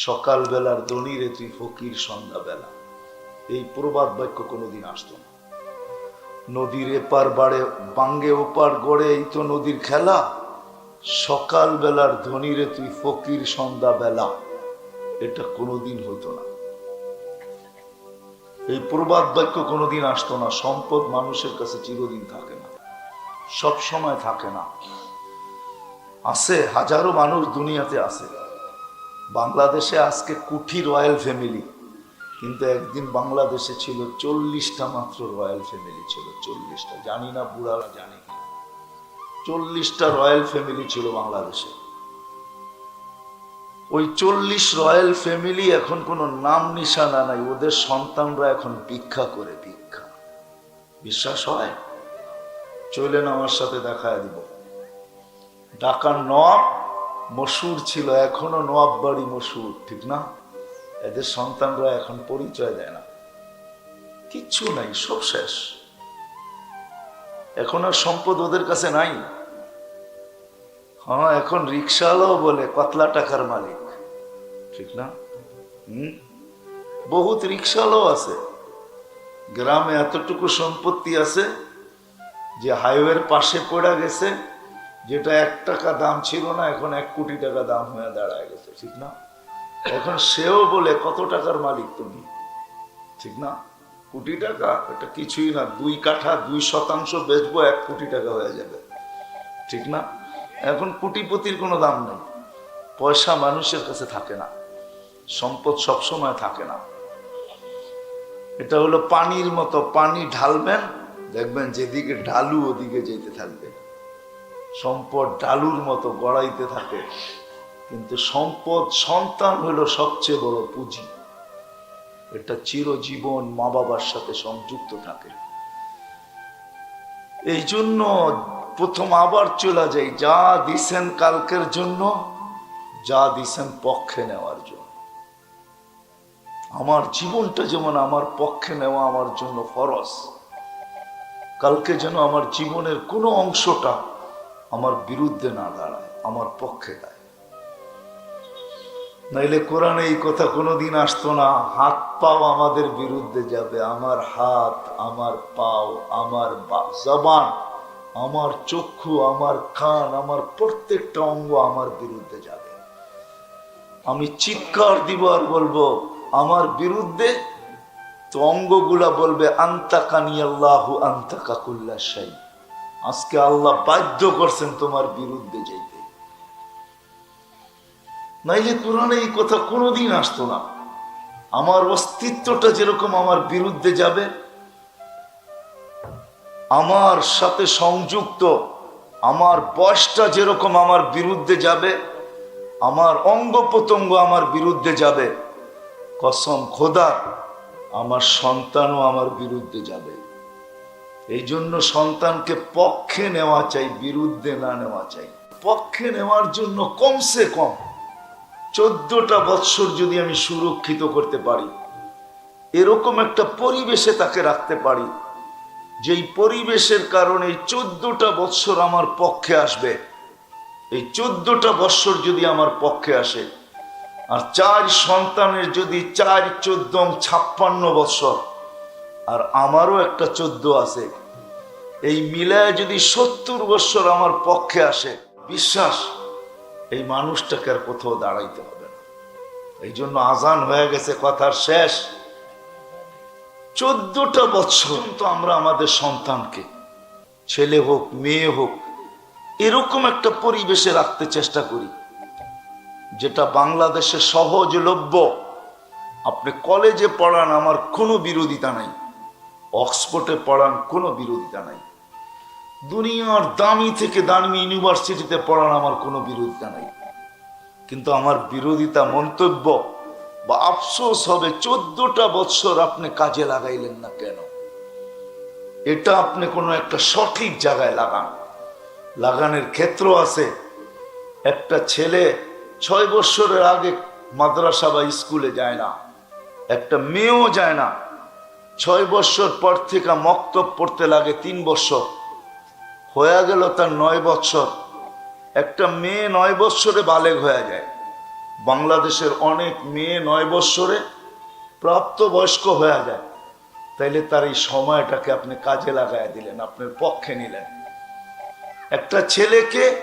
সকালবেলার দনিরে তুই ফকির সন্ধ্যাবেলা। এই প্রবাদ বাক্য কোনোদিন আসতো না। নদীর এপার বাড়ে, বাঙ্গে ওপার গড়ে, এই তো নদীর খেলা। সকালবেলার ধনীরে তুই ফকির সন্ধ্যাবেলা। এটা কোনোদিন হতো না। এই প্রবাদ বাক্য কোনোদিন আসতো না। সম্পদ মানুষের কাছে চিরদিন থাকে না। সব সময় থাকে না। আছে, হাজারো মানুষ দুনিয়াতে আছে। বাংলাদেশে আজকে কুঠি রয়্যাল ফ্যামিলি, কিন্তু একদিন বাংলাদেশে ছিল চল্লিশটা মাত্র রয়্যাল ফ্যামিলি ছিল, চল্লিশটা। জানি না বুড়ারা জানে কি চল্লিশটা রয়্যাল ফ্যামিলি ছিল বাংলাদেশে। ওই চল্লিশ রয়্যাল ফ্যামিলি এখন কোনো নাম নিশানা নাই, ওদের সন্তানরা এখন ভিক্ষা করে, ভিক্ষা। বিশ্বাস হয়? চলেন আমার সাথে, দেখা দিব। ঢাকার নবাব মশুর ছিল, এখনও নবাব বাড়ি মশুর, ঠিক না? এদের সন্তানরা এখন পরিচয় দেয় না। কিচ্ছু নাই, সব শেষ। এখন আর সম্পদ ওদের কাছে নাই। হ্যাঁ এখন রিক্সাওয়ালাও বলে কতলা টাকার মালিক। ঠিক না? হুম? বহুত রিক্সাওয়ালাও আছে। গ্রামে এতটুকু সম্পত্তি আছে যে হাইওয়ের পাশে পড়া গেছে যেটা এক টাকা দাম ছিল না, এখন এক কোটি টাকা দাম হয়ে দাঁড়ায় গেছে, ঠিক না? এখন সেও বলে, কত টাকার মালিক তুমি? ঠিক না? কোটি টাকা? এটা কিছুই না, দুই কাঠা, দুই শতাংশ বেচবো, এক কোটি টাকা হয়ে যাবে, ঠিক না? এখন কোটিপতির কোনো দাম নেই, পয়সা মানুষের কাছে থাকে না, সম্পদ সবসময় থাকে না। এটা হলো পানির মতো, পানি ঢালবেন, দেখবেন যেদিকে ঢালু, ওদিকে যেতে থাকবে। সম্পদ ডালুর মতো গড়াইতে থাকে। কিন্তু সম্পদ সন্তান হলো সবচেয়ে বড় পুঁজি। এটা চিরজীবন মা বাবার সাথে সংযুক্ত থাকে। এই জন্য প্রথম আবার চলে যাই, যা দিছেন কালকের জন্য, যা দিছেন পক্ষে নেওয়ার জন্য। আমার জীবনটা যেমন আমার পক্ষে নেওয়া আমার জন্য ফরজ, কালকে যেন আমার জীবনের কোনো অংশটা আমার বিরুদ্ধে না দাঁড়ায়, আমার পক্ষে দেয় নাইলে কোরআনে এই কথা কোনোদিন আসতো না, হাত পাও আমাদের বিরুদ্ধে যাবে, আমার হাত, আমার পাও, আমার জবান, আমার চক্ষু, আমার কান, আমার প্রত্যেকটা অঙ্গ আমার বিরুদ্ধে যাবে। আমি চিৎকার দিব আর বলব, আমার বিরুদ্ধে তো অঙ্গগুলা বলবে, আন্তাকানি আল্লাহু আন্তাকাকুল্লা সাই আজকে আল্লাহ বাধ্য করছেন তোমার বিরুদ্ধে যাইতে। নাইলে কোরআনে এই কথা কোনোদিন আসতো না। আমার অস্তিত্বটা যেরকম আমার বিরুদ্ধে যাবে, আমার সাথে সংযুক্ত, আমার বয়সটা যেরকম আমার বিরুদ্ধে যাবে, আমার অঙ্গ প্রত্যঙ্গ আমার বিরুদ্ধে যাবে, কসম খোদা, আমার সন্তানও আমার বিরুদ্ধে যাবে। এই জন্য সন্তানকে পক্ষে নেওয়া চাই, বিরুদ্ধে না নেওয়া চাই। পক্ষে নেওয়ার জন্য কমসে কম চোদ্দটা বৎসর যদি আমি সুরক্ষিত করতে পারি, এরকম একটা পরিবেশে তাকে রাখতে পারি, যেই পরিবেশের কারণে চোদ্দটা বৎসর আমার পক্ষে আসবে। এই চোদ্দটা বৎসর যদি আমার পক্ষে আসে, আর চার সন্তানের যদি চার, চোদ্দ, ছাপ্পান্ন বৎসর আর আমারও একটা চোদ্দ আছে। এই মিলায় যদি সত্তর বৎসর আমার পক্ষে আসে, বিশ্বাস, এই মানুষটাকে আর কোথাও দাঁড়াইতে হবে না। এই জন্য আজান হয়ে গেছে কথার শেষ। চোদ্দটা বছর তো আমরা আমাদের সন্তানকে, ছেলে হোক, মেয়ে হোক, এরকম একটা পরিবেশে রাখতে চেষ্টা করি, যেটা বাংলাদেশে সহজলভ্য। আপনি কলেজে পড়ান, আমার কোনো বিরোধিতা নাই। অক্সফোর্ডে পড়ান কোনো বিরোধিতা নাই। দুনিয়ার দামি থেকে দামি ইউনিভার্সিটিতে পড়ান আমার কোনো বিরোধিতা নাই। কিন্তু আমার বিরোধিতা মন্তব্য বা আফসোস হবে চোদ্দটা বৎসর আপনি কাজে লাগাইলেন না কেন? এটা আপনি কোনো একটা সঠিক জায়গায় লাগান। লাগানের ক্ষেত্র আছে, একটা ছেলে ছয় বৎসরের আগে মাদ্রাসা বা স্কুলে যায় না, একটা মেয়েও যায় না ছয় বৎসর পর থেকে মক্তব পড়তে লাগে তিন বৎসর। হয়ে গেল তার নয় বৎসর। একটা মেয়ে নয় বৎসরে বালেগ হয়ে যায়। বাংলাদেশের অনেক মেয়ে নয় বৎসরে প্রাপ্তবয়স্ক হয়ে যায়। তাইলে তার এই সময়টাকে আপনি কাজে লাগাই দিলেন আপনার পক্ষে নিলেন। একটা ছেলেকে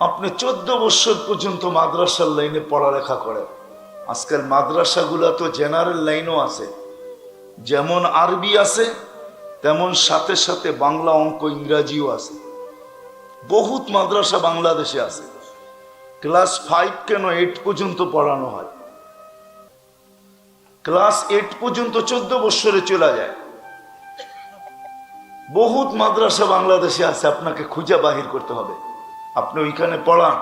আপনি চোদ্দ বছর পর্যন্ত মাদ্রাসার লাইনে পড়ালেখা করেন। আজকাল মাদ্রাসাগুলো তো জেনারেল লাইনও আছে। যেমন আরবি আছে, তেমন সাথে সাথে বাংলা অঙ্ক ইংরাজিও আছে। বহুত মাদ্রাসা বাংলাদেশে আছে। ক্লাস ফাইভ কেন এইট পর্যন্ত পড়ানো হয়? ক্লাস এইট পর্যন্ত চোদ্দ বৎসরে চলে যায়। বহুত মাদ্রাসা বাংলাদেশে আছে, আপনাকে খুঁজে বাহির করতে হবে। আপনি ওইখানে পড়ান।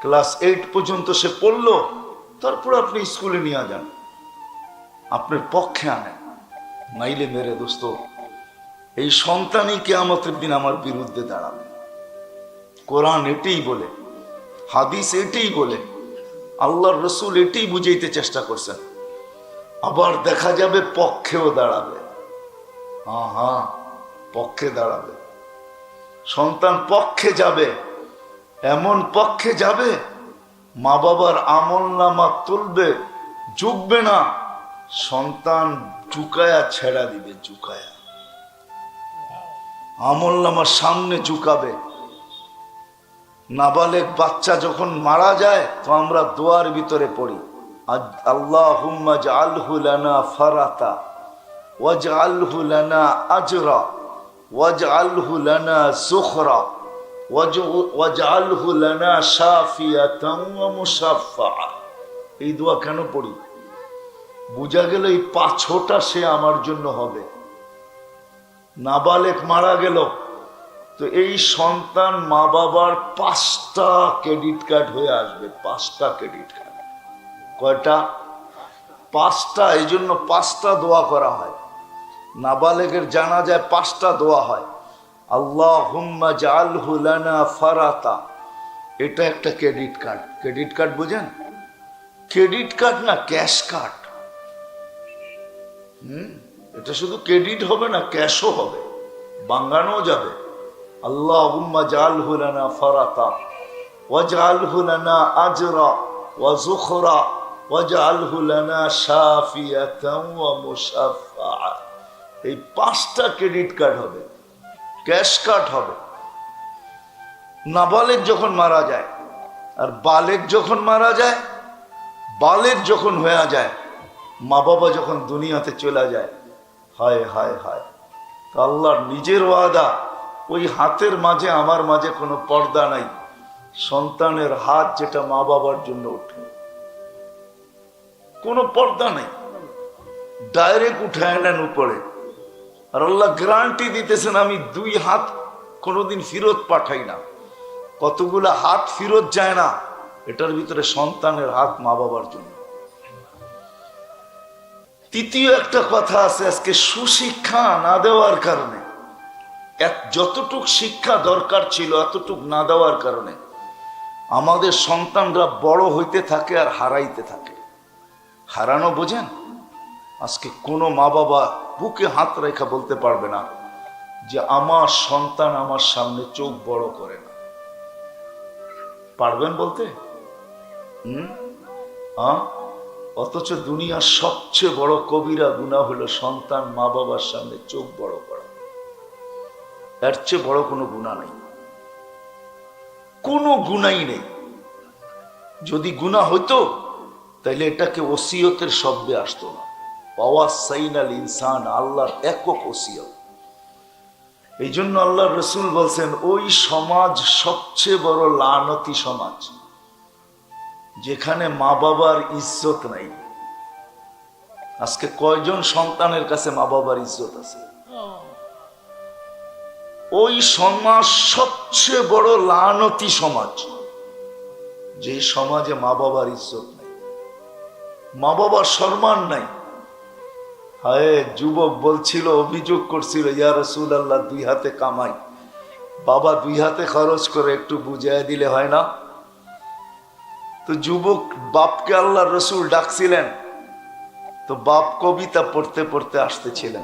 ক্লাস এইট পর্যন্ত সে পড়ল, তারপর আপনি স্কুলে নিয়ে যান। আপনার পক্ষে আনেন নাইলে মেরে দোস্ত, এই সন্তানই কে কেয়ামতের দিন আমার বিরুদ্ধে দাঁড়াবে। কোরআন এটাই বলে, হাদিস এটাই বলে, আল্লাহর রসুল এটাই বুঝাইতে চেষ্টা করছেন। আবার দেখা যাবে পক্ষেও দাঁড়াবে। হ্যাঁ পক্ষে দাঁড়াবে। সন্তান পক্ষে যাবে, এমন পক্ষে যাবে মা বাবার আমল নামা তুলবে ঝুঁকবে না। সন্তান চুকায়া ছেড়া দিবে, চুকায়া। আমল নামার সামনে চুকাবে। নাবালেক বাচ্চা যখন মারা যায়, তো আমরা দোয়ার ভিতরে পড়ি আল্লাহ ফারাতা ওয়াজ ওয়াজ ওয়াজ ওয়া মুসাফফা এই দোয়া কেন পড়ি? বোঝা গেল এই পাঁচটা সে আমার জন্য হবে। নাবালেক মারা গেল। তো এই সন্তান মা বাবার পাঁচটা ক্রেডিট কার্ড হয়ে আসবে, পাঁচটা ক্রেডিট কার্ড। কয়টা? পাঁচটা, এই জন্য পাঁচটা দোয়া করা হয়। নাবালেকের জানা যায় পাঁচটা দোয়া হয়। আল্লাহ হুম্মা জাল হুলানা ফারাতা। এটা একটা ক্রেডিট কার্ড। ক্রেডিট কার্ড বুঝেন? ক্রেডিট কার্ড না ক্যাশ কার্ড। হুম? এটা শুধু ক্রেডিট হবে না, ক্যাশও হবে। বাঙ্গানো যাবে। আল্লাহ জালহু লানা ফারাতা ওয়াজআলহু লানা আজরা, ওয়া যুখরা ওয়াজআলহু লানা শাফিয়াতান ওয়া এই পাঁচটা ক্রেডিট কার্ড হবে। ক্যাশ কার্ড হবে। নাবালেক যখন মারা যায়, আর বালেক যখন মারা যায়, বালেক যখন হয়ে যায় মা বাবা যখন দুনিয়াতে চলে যায়, হায় হায় হায়। তো আল্লাহর নিজের ওয়াদা, ওই হাতের মাঝে, আমার মাঝে কোনো পর্দা নাই। সন্তানের হাত যেটা মা বাবার জন্য ওঠে। কোনো পর্দা নেই। ডাইরেক্ট উঠায় নেন উপরে। আর আল্লাহ গ্যারান্টি দিতেছেন, আমি দুই হাত কোনোদিন ফিরত পাঠাই না। কতগুলো হাত ফিরত যায় না, এটার ভিতরে সন্তানের হাত মা বাবার জন্য। তৃতীয় একটা কথা আছে, আজকে সুশিক্ষা না দেওয়ার কারণে, এক যতটুক শিক্ষা দরকার ছিল এতটুক না দেওয়ার কারণে, আমাদের সন্তানরা বড় হইতে থাকে আর হারাইতে থাকে। হারানো বোঝেন? আজকে কোনো মা বাবা বুকে হাত রেখা বলতে পারবে না যে, আমার সন্তান আমার সামনে চোখ বড় করে না। পারবেন বলতে? হুম? হ্যাঁ অথচ দুনিয়ার সবচেয়ে বড় কবিরা গুণা হলো সন্তান মা বাবার সামনে চোখ বড় করা। এর চেয়ে বড় কোনো গুণা নেই। কোনো গুণাই নেই। যদি গুণা হইতো তাহলে এটাকে ওসিয়তের শব্দে আসতো না। পাওয়া সাইনাল ইনসান, আল্লাহর একক ওসিয়ত। এই জন্য আল্লাহ রসুল বলছেন, ওই সমাজ সবচেয়ে বড় লানতি সমাজ। যেখানে মা বাবার ইজ্জত নাই। আজকে কয়জন সন্তানের কাছে মা বাবার ইজ্জত আছে? ওই সমাজ সবচেয়ে বড় লানতি সমাজ। যে সমাজে মা বাবার ইজ্জত নাই। মা বাবার সম্মান নাই। হায়, যুবক বলছিল, অভিযোগ করছিল, ইয়া রসুল আল্লাহ দুই হাতে কামাই। বাবা দুই হাতে খরচ করে একটু বুঝাই দিলে হয় না? তো যুবক বাপকে আল্লাহ রসুল ডাকছিলেন। তো বাপ কবিতা পড়তে পড়তে আসতেছিলেন।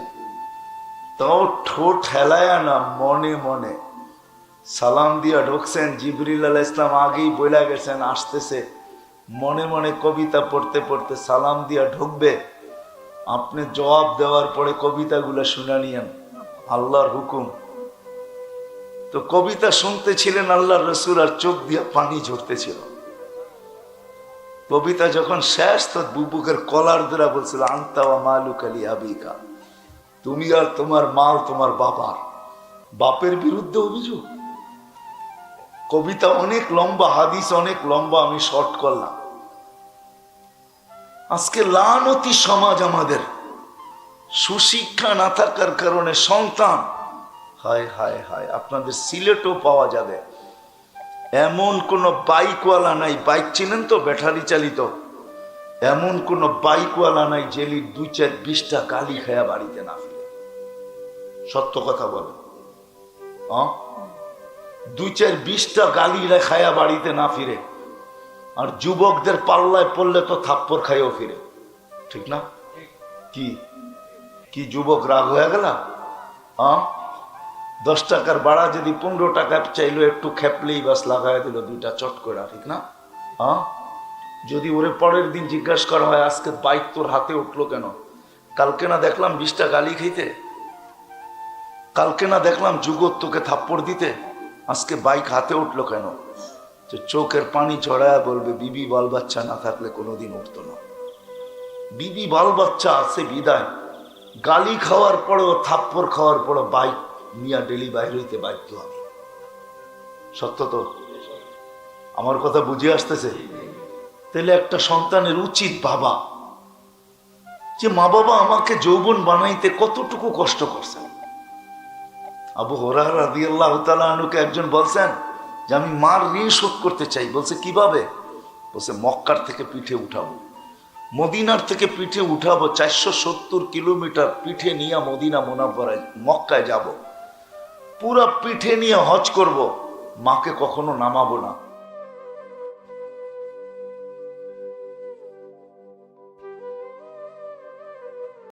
তাও ঠোঁট হেলায়া না, মনে মনে। সালাম দিয়া ঢুকছেন, জিবরিল আলাহ ইসলাম আগেই বইলা গেছেন, আসতেছে। মনে মনে কবিতা পড়তে পড়তে সালাম দিয়া ঢুকবে। আপনি জবাব দেওয়ার পরে কবিতাগুলো শুনে নিয়েন। আল্লাহর হুকুম। তো কবিতা শুনতেছিলেন আল্লাহর রসুল আর চোখ দিয়া পানি ঝরতেছিল। কবিতা যখন শেষ, তো বুবুকের কলার দ্বারা বলছিল আন্তাওয়া মালুক আলী আবিকা। তুমি আর তোমার মাল তোমার বাবার। বাপের বিরুদ্ধে অভিযোগ। কবিতা অনেক লম্বা, হাদিস অনেক লম্বা, আমি শর্ট করলাম। আজকে লানতি সমাজ আমাদের। সুশিক্ষা না থাকার কারণে সন্তান। হায় হায় হায়, আপনাদের সিলেটও পাওয়া যাবে। এমন কোন বাইকওয়ালা নাই বাইক চিনেন তো? ব্যাটারি চালিত। এমন কোন বাইকওয়ালা নাই জেলি দুই চার বিশটা গালি খায়া বাড়িতে না ফিরে। সত্য কথা বলে। দুই চার বিশটা গালি খায়া বাড়িতে না ফিরে। আর যুবকদের পাল্লায় পড়লে তো থাপ্পড় খাইও ফিরে। ঠিক না? কি? কি যুবক রাগ হয়ে গেল? হ্যাঁ দশ টাকার ভাড়া যদি পনেরো টাকা চাইলো, একটু খেপলেই বাস লাগাই দিল, দুইটা চট করে, ঠিক না? হ্যাঁ? যদি ওরে পরের দিন জিজ্ঞাসা করা হয়, আজকে বাইক তোর হাতে উঠল কেন? কালকে না দেখলাম বিশটা গালি খেতে কালকে না দেখলাম যুগত তোকে থাপ্পড় দিতে? আজকে বাইক হাতে উঠল কেন? যে চোখের পানি চড়ায় বলবে, বিবি বাল বাচ্চা না থাকলে কোনোদিন উঠতো না। বিবি বাল বাচ্চা আছে বিদায়। গালি খাওয়ার পরেও, থাপ্পড় খাওয়ার পরে বাইক মিয়া ডেলি বাইর হইতে বাধ্য আমি। সত্য তো? আমার কথা বুঝে আসতেছে? তাহলে একটা সন্তানের উচিত বাবা যে মা বাবা আমাকে যৌবন বানাইতে কতটুকু কষ্ট করছেন। আবু হরার একজন বলছেন যে, আমি মার ঋণ শোধ করতে চাই। বলছে, কীভাবে? বলছে, মক্কার থেকে পিঠে উঠাবো। মদিনার থেকে পিঠে উঠাবো, চারশো সত্তর কিলোমিটার পিঠে নিয়ে মদিনা মোনাব্বরায়, মক্কায় যাব। পুরা পিঠে নিয়ে হজ করব। মাকে কখনো নামাবো না।